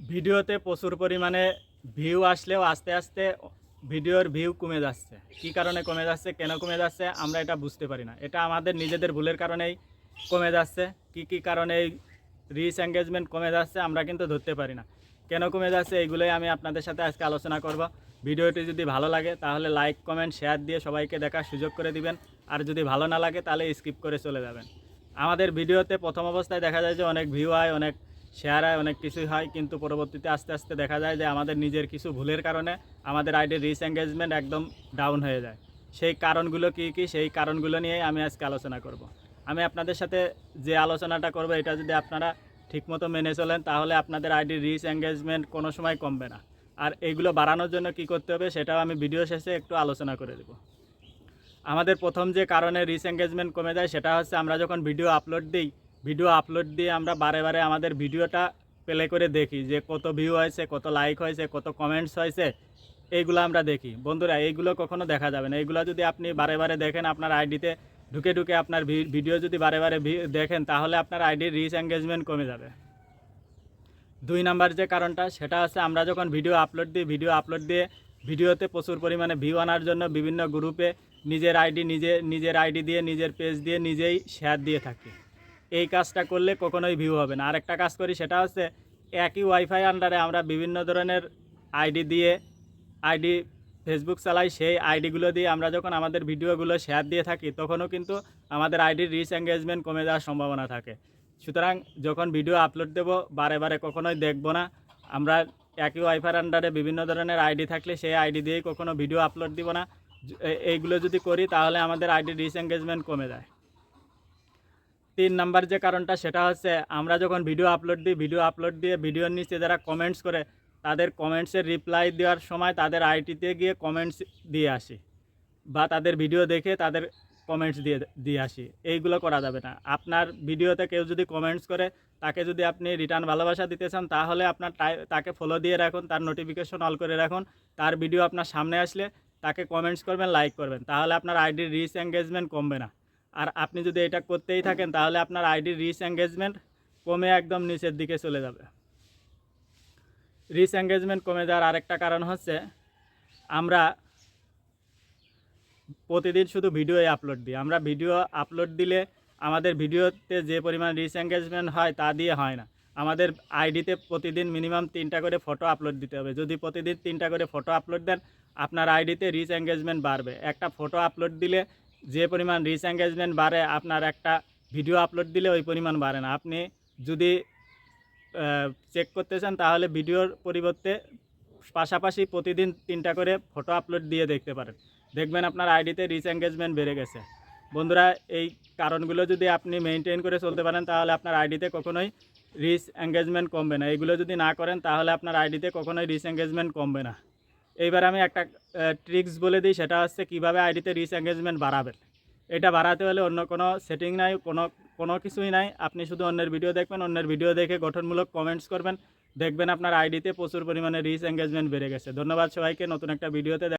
ভিডিওতে প্রচুর পরিমাণে ভিউ আসলেও আস্তে আস্তে ভিডিওর ভিউ কমে যাচ্ছে। কি কারণে কমে যাচ্ছে, কেন কমে যাচ্ছে, আমরা এটা বুঝতে পারি না। এটা আমাদের নিজেদের ভুলের কারণেই কমে যাচ্ছে। কি কি কারণে রিচ এঙ্গেজমেন্ট কমে যাচ্ছে, আমরা কিন্তু ধরতে পারি না। কেন কমে যাচ্ছে, এইগুলোই আমি আপনাদের সাথে আজকে আলোচনা করব। ভিডিওটি যদি ভালো লাগে, তাহলে লাইক কমেন্ট শেয়ার দিয়ে সবাইকে দেখার সুযোগ করে দিবেন। আর যদি ভালো না লাগে, তাহলে স্কিপ করে চলে যাবেন। আমাদের ভিডিওতে প্রথম অবস্থায় দেখা যায় যে অনেক ভিউ হয়, অনেক শেয়ার হয় অনেক কিছুই হয়, কিন্তু পরবর্তীতে আস্তে আস্তে দেখা যায় যে আমাদের নিজের কিছু ভুলের কারণে আমাদের আইডির রিচ এঙ্গেজমেন্ট একদম ডাউন হয়ে যায়। সেই কারণগুলো কী কী? সেই কারণগুলো নিয়েই আমি আজকে আলোচনা করব। আমি আপনাদের সাথে যে আলোচনাটা করব, এটা যদি আপনারা ঠিকমতো মেনে চলেন, তাহলে আপনাদের আইডির রিচ এঙ্গেজমেন্ট কোনো সময় কমবে না। আর এইগুলো বাড়ানোর জন্য কি করতে হবে, সেটাও আমি ভিডিও শেষে একটু আলোচনা করে দেবো। আমাদের প্রথম যে কারণে রিচ এঙ্গেজমেন্ট কমে যায়, সেটা হচ্ছে আমরা যখন ভিডিও আপলোড দিই ভিডিও আপলোড দিয়ে আমরা বারে বারে আমাদের ভিডিওটা প্লে করে দেখি যে কত ভিউ হয়েছে, কত লাইক হয়েছে, কত কমেন্টস হয়েছে, এইগুলো আমরা দেখি। বন্ধুরা, এইগুলো কখনো দেখা যাবে না। এইগুলো যদি আপনি বারে বারে দেখেন, আপনার আইডিতে ঢুকে ঢুকে আপনার ভিডিও যদি বারে বারে দেখেন, তাহলে আপনার আইডির রিচ এঙ্গেজমেন্ট কমে যাবে। দুই নাম্বার যে কারণটা, সেটা হচ্ছে আমরা যখন ভিডিও আপলোড দিই ভিডিও আপলোড দিয়ে ভিডিওতে প্রচুর পরিমাণে ভিউ আনার জন্য বিভিন্ন গ্রুপে নিজের আইডি নিজে, নিজের আইডি দিয়ে, নিজের পেজ দিয়ে নিজেই শেয়ার দিয়ে থাকি। এই কাজটা করলে কখনোই ভিউ হবে না। আরেকটা কাজ করি, সেটা হচ্ছে একই ওয়াইফাই আন্ডারে আমরা বিভিন্ন ধরনের আইডি দিয়ে আইডি ফেসবুক চালাই, সেই আইডিগুলো দিয়ে আমরা যখন আমাদের ভিডিওগুলো শেয়ার দিয়ে থাকি, তখনও কিন্তু আমাদের আইডির রিচ এঙ্গেজমেন্ট কমে যাওয়ার সম্ভাবনা থাকে। সুতরাং যখন ভিডিও আপলোড দেব, বারে বারে কখনোই দেখব না। আমরা একই ওয়াইফাই আন্ডারে বিভিন্ন ধরনের আইডি থাকলে, সেই আইডি দিয়েই কখনো ভিডিও আপলোড দিব না। এইগুলো যদি করি, তাহলে আমাদের আইডির রিচ এঙ্গেজমেন্ট কমে যায়। তিন নাম্বার যে কারণটা সেটা হচ্ছে আমরা যখন ভিডিও আপলোড দিই ভিডিও আপলোড দিয়ে ভিডিওর নিচে যারা কমেন্টস করে, তাদের কমেন্টসের রিপ্লাই দেওয়ার সময় তাদের আইটিতে গিয়ে কমেন্টস দিয়ে আসি বা তাদের ভিডিও দেখে তাদের কমেন্টস দিয়ে দিয়ে আসি। এইগুলো করা যাবে না। আপনার ভিডিওতে কেউ যদি কমেন্টস করে, তাকে যদি আপনি রিটার্ন ভালোবাসা দিতে চান, তাহলে আপনার তাকে ফলো দিয়ে রাখুন, তার নোটিফিকেশন অল করে রাখুন। তার ভিডিও আপনার সামনে আসলে তাকে কমেন্টস করবেন লাইক করবেন। তাহলে আপনার আইডির রিচ এঙ্গেজমেন্ট কমবে না। আর আপনি যদি এটা করতেই থাকেন, তাহলে আপনার আইডির রিচ এঙ্গেজমেন্ট কমে একদম নিচের দিকে চলে যাবে। রিচ এঙ্গেজমেন্ট কমে যাওয়ার আরেকটা কারণ হচ্ছে, আমরা প্রতিদিন শুধু ভিডিওই আপলোড দিই। আমরা ভিডিও আপলোড দিলে আমাদের ভিডিওতে যে পরিমাণ রিচ এঙ্গেজমেন্ট হয়, তা দিয়ে হয় না। আমাদের আইডিতে প্রতিদিন মিনিমাম তিনটা করে ফটো আপলোড দিতে হবে। যদি প্রতিদিন তিনটা করে ফটো আপলোড দেন, আপনার আইডিতে রিচ এঙ্গেজমেন্ট বাড়বে। একটা ফটো আপলোড দিলে যে পরিমাণ রিচ এঙ্গেজমেন্ট বাড়ে, আপনার একটা ভিডিও আপলোড দিলে ওই পরিমাণ বাড়ে না। আপনি যদি চেক করতে চান, তাহলে ভিডিওর পরিবর্তে পাশাপাশি প্রতিদিন তিনটা করে ফটো আপলোড দিয়ে দেখতে পারেন। দেখবেন আপনার আইডিতে রিচ এঙ্গেজমেন্ট বেড়ে গেছে। বন্ধুরা, এই কারণগুলো যদি আপনি মেনটেন করে চলতে পারেন, তাহলে আপনার আইডিতে কখনোই রিচ এঙ্গেজমেন্ট কমবে না। এগুলো যদি না করেন, তাহলে আপনার আইডিতে কখনোই রিচ এঙ্গেজমেন্ট কমবে না। এইবার আমি একটা ট্রিক্স বলে দিই, সেটা হচ্ছে কীভাবে আইডিতে রিচ এঙ্গেজমেন্ট বাড়াবেন। এটা বাড়াতে হলে অন্য কোনো সেটিং নাই, কোনো কোনো কিছুই নাই। আপনি শুধু অন্যের ভিডিও দেখবেন, অন্যের ভিডিও দেখে গঠনমূলক কমেন্টস করবেন। দেখবেন আপনার আইডিতে প্রচুর পরিমাণে রিচ এঙ্গেজমেন্ট বেড়ে গেছে। ধন্যবাদ সবাইকে, নতুন একটা ভিডিওতে